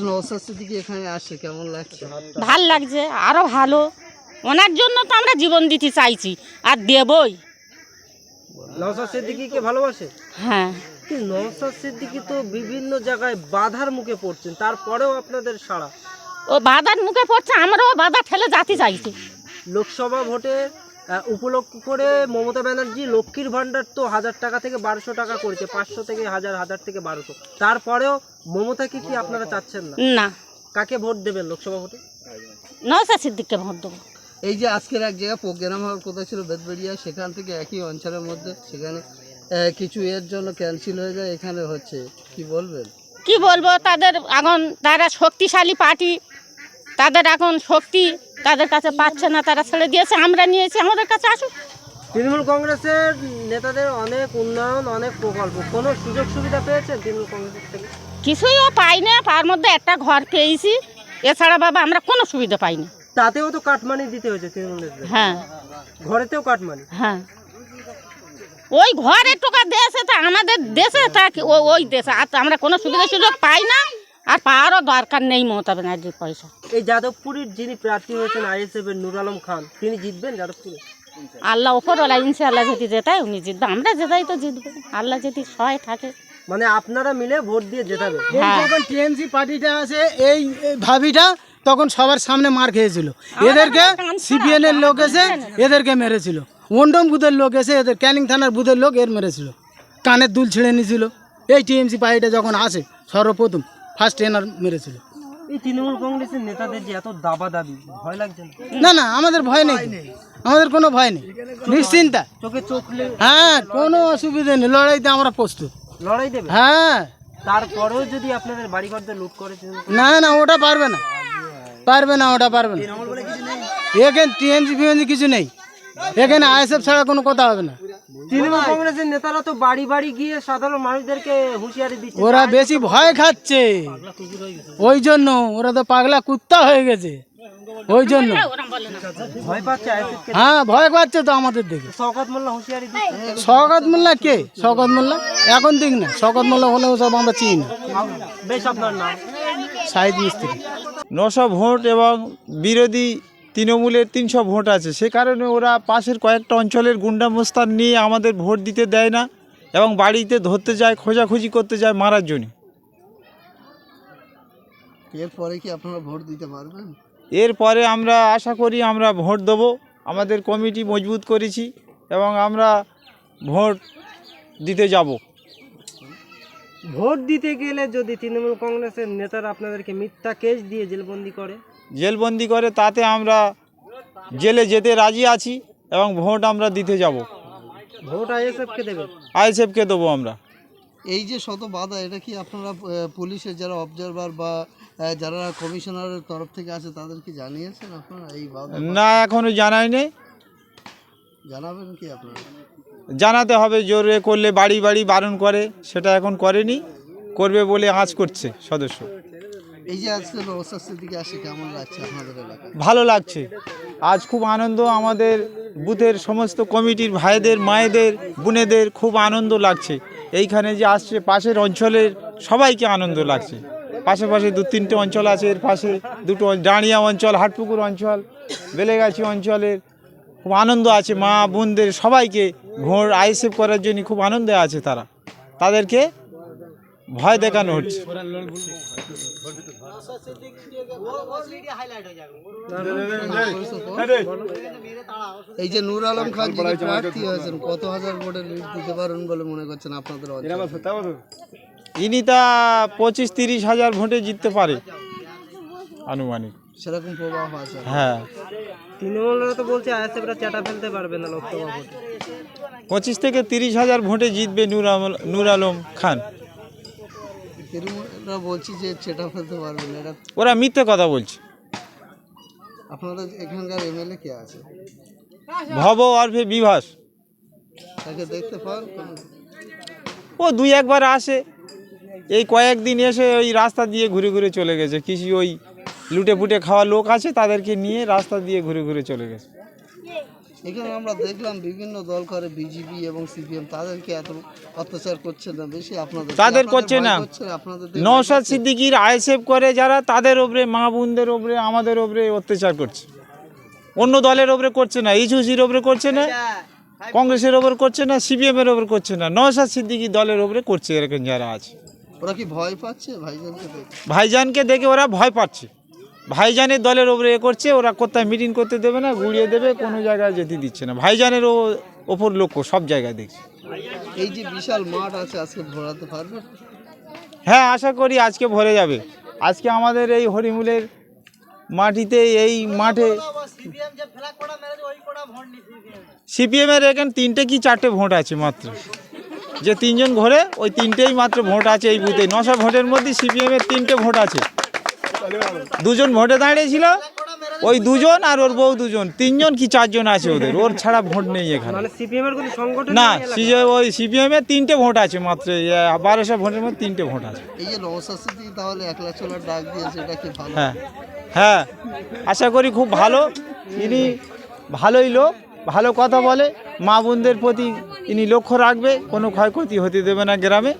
নওসাদ সিদ্দিকি এখানে আসে কেমন লাগছে? ভালো লাগছে আরও ভালো। ওনার জন্য তো আমরা জীবন দিতে চাইছি আর দেবই। নওসাদ সিদ্দিকিকে ভালোবাসে? হ্যাঁ। নওসাদ সিদ্দিকি তো বিভিন্ন জায়গায় বাধার মুখে পড়ছেন তারপরেও আপনাদের সাড়া? ও বাধার মুখে পড়ছে আমরাও বাধা ঠেলে যাতে চাইছি। লোকসভা ভোটে উপলক্ষ করে মমতা ব্যানার্জি লক্ষ্মীর ভাণ্ডার তো হাজার টাকা থেকে বারোশো টাকা করেছে পাঁচশো থেকে হাজার হাজার থেকে বারোশো। তারপরেও মমতাকে কি আপনারা চাচ্ছেন না? না। কাকে ভোট দেবেন লোকসভা ভোটে? নওসা সিদ্দিককে ভোট দেবো। এই যে আজকের এক জায়গায় প্রোগ্রাম হওয়ার কথা ছিল বেদবেড়িয়া সেখান থেকে একই অঞ্চলের মধ্যে সেখানে কিছু এর জন্য ক্যান্সেল হয়ে যায় এখানে হচ্ছে। কি বলবেন? কি বলব তাদের এখন তারা শক্তিশালী পার্টি তাদের এখন শক্তি তাদের কাছে পাচ্ছে না তারা ছেড়ে দিয়েছে আমরা নিয়েছি আমাদের কাছে আসুক। তৃণমূল কংগ্রেসের নেতাদের অনেক উন্নয়ন অনেক প্রকল্প। কোনো সুযোগ সুবিধা পেয়েছেন তৃণমূল কংগ্রেসের থেকে? কিছুইও পাই না তার মধ্যে একটা ঘর পেয়েছি। এছাড়া বাবা আমরা কোনো সুবিধা পাইনি। তাতেও তো কাটমানি দিতে হয়েছে তৃণমূলের হ্যাঁ। ঘরেতেও কাটমানি। হ্যাঁ। ওই ঘরে টোকা দেশে তা আমাদের দেশে তা ওই দেশে আর আমরা কোনো সুবিধা সুযোগ পাই না। আর পাওয়ারও দরকার নেই মমতা ব্যানার্জির পয়সা। এই যাদবপুরের যিনি প্রার্থী হয়েছেন আইএসএফ এর নুর আলম খান তিনি জিতবেন যাদবপুরে? আল্লাহ ওপরওয়ালা ইনশাআল্লাহ যদি জেতায় উনি জিতবে। আমরা জেতাই তো জিতবো। আল্লাহ যদি সহায় থাকে। মানে আপনারা মিলে ভোট দিয়ে জেতাবে হ্যাঁ। যখন টিএমসি পার্টিটা আছে এই ভাবিটা তখন সবার সামনে মার খেয়েছিল। এদেরকে সিপিএন এর লোক এসে এদেরকে মেরেছিল। ওন্ডম বুথের লোক এসে এদের ক্যানিং থানার বুথের লোক এর মেরেছিল। কানের দুল ছিঁড়ে নিয়েছিল। এই টিএমসি পার্টিটা যখন আসে সর্বপ্রথম ফার্স্ট ট্রেনার মেরেছিল। এই তৃণমূল কংগ্রেসের নেতাদের যে এত দাবা দাবি ভয় লাগছে না? না আমাদের ভয় নেই। আমাদের কোনো ভয় নেই। নিশ্চিন্তা। চোখে চোখ হ্যাঁ কোনো অসুবিধা নেই। লড়াইতে আমরা প্রস্তুত। লড়াই দেবে? হ্যাঁ। তারপরেও যদি আপনাদের বাড়িঘরদের লুট করে না না ওটা পারবে না। পারবে না ওটা পারবে না। এখানে টিএনজি ফিএনজি কিছু নেই। এখানে আইএসএফ ছাড়া কোনো কথা হবে না। তৃণমূল কংগ্রেসের নেতারা তো বাড়ি বাড়ি গিয়ে সাধারণ মানুষদেরকে হুঁশিয়ারি দিচ্ছে। ওরা বেশি ভয় খাচ্ছে। ওই জন্য ওরা তো পাগলা কুত্তা হয়ে গেছে। ওই জন্য। হ্যাঁ ভয় পাচ্ছে তো আমাদের দেখে শওকত মোল্লা কে? শওকত মোল্লা? এখন দিক না। শওকত মোল্লা হলেও সব আমরা চিনি না। সাহিদ মিস্ত্রি। নশো ভোট এবং বিরোধী তৃণমূলের তিনশো ভোট আছে। সে কারণে ওরা পাশের কয়েকটা অঞ্চলের গুন্ডামস্তান নিয়ে আমাদের ভোট দিতে দেয় না এবং বাড়িতে ধরতে যায় খোঁজাখুঁজি করতে যায় মারার জন্য। এরপরে কি আপনারা ভোট দিতে পারবেন? এরপরে আমরা আশা করি আমরা ভোট দেবো। আমাদের কমিটি মজবুত করেছি এবং আমরা ভোট দিতে যাব। ভোট দিতে গেলে যদি তৃণমূল কংগ্রেসের নেতারা আপনাদেরকে মিথ্যা কেস দিয়ে জেলবন্দি করে জেলবন্দি করে তাতে আমরা জেলে যেতে রাজি আছি এবং ভোট আমরা দিতে যাব। ভোট আইএসএফ কে দেবে? আইএসএফকে দেবো আমরা। এই যে শত বাধা এটা কি আপনারা পুলিশের যারা অবজারভার বা যারা কমিশনারের তরফ থেকে আছে তাদেরকে জানিয়েছেন আপনারা এই বাধা? না এখনও জানাই নেই জানাবেন কি আপনারা? জানাতে হবে জোরে করলে বাড়ি বাড়ি বারণ করে সেটা এখন করেনি। করবে বলে আঁচ করছে সদস্য। ভালো লাগছে। আজ খুব আনন্দ, আমাদের বুথের সমস্ত কমিটির ভাইদের, মায়েদের, বোনেদের খুব আনন্দ লাগছে। এইখানে যে আসছে, পাশের অঞ্চলের সবাইকে আনন্দ লাগছে। পাশে পাশে দু তিনটে অঞ্চল আছে, এর পাশে দুটো ডাঁড়িয়া অঞ্চল, হাটপুকুর অঞ্চল, বেলেগাছি অঞ্চলের খুব আনন্দ আছে। মা, বোনদের সবাইকে ভোট আইসেফ করার জন্য খুব আনন্দে আছে তারা। তাদেরকে ভয় দেখানো হচ্ছে। এই যে নূর আলম খান যিনি প্রার্থী হয়েছেন কত হাজার ভোটের লিড দিতে পারেন বলে মনে করছেন আপনাদের ইনি তা পঁচিশ তিরিশ হাজার ভোটে জিততে পারে আনুমানিক। সেরকম প্রভাব আছে। হ্যাঁ। তৃণমূলরা তো বলছে আইএসএফরা চাটা ফেলতে পারবে না লোকসভা ভোটে। পঁচিশ থেকে তিরিশ হাজার ভোটে জিতবে নূর আলম নূর আলম খান। তৃণমূলরা বলছি যে চেটা ফেলতে পারবেন না। এটা ওরা মিথ্যে কথা বলছে। আপনাদের এখানকার এমএলএ কে আছে? ভব অর্ভে বিভাস। তাকে দেখতে পান? ও দুই একবার আসে। এই কয়েকদিন এসে ওই রাস্তা দিয়ে ঘুরে ঘুরে চলে গেছে। কিছু ওই লুটে পুটে খাওয়া লোক আছে তাদেরকে নিয়ে রাস্তা দিয়ে ঘুরে ঘুরে চলে গেছে। এখানে আমরা দেখলাম বিভিন্ন দল করে বিজেপি এবং সিপিএম তাদেরকে এত অত্যাচার করছে না বেশি আপনাদের তাদের করছে না। আপনাদের নওশাদ সিদ্দিকির আইএসএফ করে যারা তাদের ওপরে মা বোনদের ওপরে আমাদের ওপরে অত্যাচার করছে। অন্য দলের ওপরে করছে না ইস্যুসির ওপরে করছে না কংগ্রেসের ওপর করছে না সিপিএম এর ওপর করছে না। নওশাদ সিদ্দিকি দলের ওপরে করছে এরকম যারা আছে। ওরা কি ভয় পাচ্ছে? ভাইজানকে দেখে। ভাইজানকে দেখে ওরা ভয় পাচ্ছে। ভাইজানের দলের ওপরে এ করছে ওরা কোথায় মিটিং করতে দেবে না গুড়িয়ে দেবে কোনো জায়গায় যেতে দিচ্ছে না। ভাইজানের ও- ওপর লক্ষ্য সব জায়গায় দেখছে। এই যে বিশাল মাঠ আছে আজকে ভরাতে পারবে? হ্যাঁ আশা করি আজকে ভরে যাবে। আজকে আমাদের এই হরিমুলের মাটিতে এই মাঠে সিপিএমের এখানে তিনটে কি চারটে ভোট আছে মাত্র? যে তিনজন ঘরে ওই তিনটেই মাত্র ভোট আছে এই বুথে। নশো ভোটের মধ্যে সিপিএমের তিনটে ভোট আছে। দুজন ভোটে দাঁড়িয়েছিল ওই দুজন আর ওর বউ দুজন। তিনজন কি চারজন আছে ওদের? ওর ছাড়া ভোট নেই এখানে। মানে সিপিএম এর কোনো সংগঠন না ওই সিপিএমের তিনটে ভোট আছে মাত্র বারোশো ভোটের মধ্যে তিনটে ভোট আছে। এই যে নবশাস্ত্রী তাহলে একলা চলার ডাক দিয়েছে এটা কি ভালো? হ্যাঁ হ্যাঁ আশা করি খুব ভালো। ইনি ভালোই লোক ভালো কথা বলে মা বোনদের প্রতি ইনি লক্ষ্য রাখবে কোনো ক্ষয়ক্ষতি হতে দেবে না গ্রামে।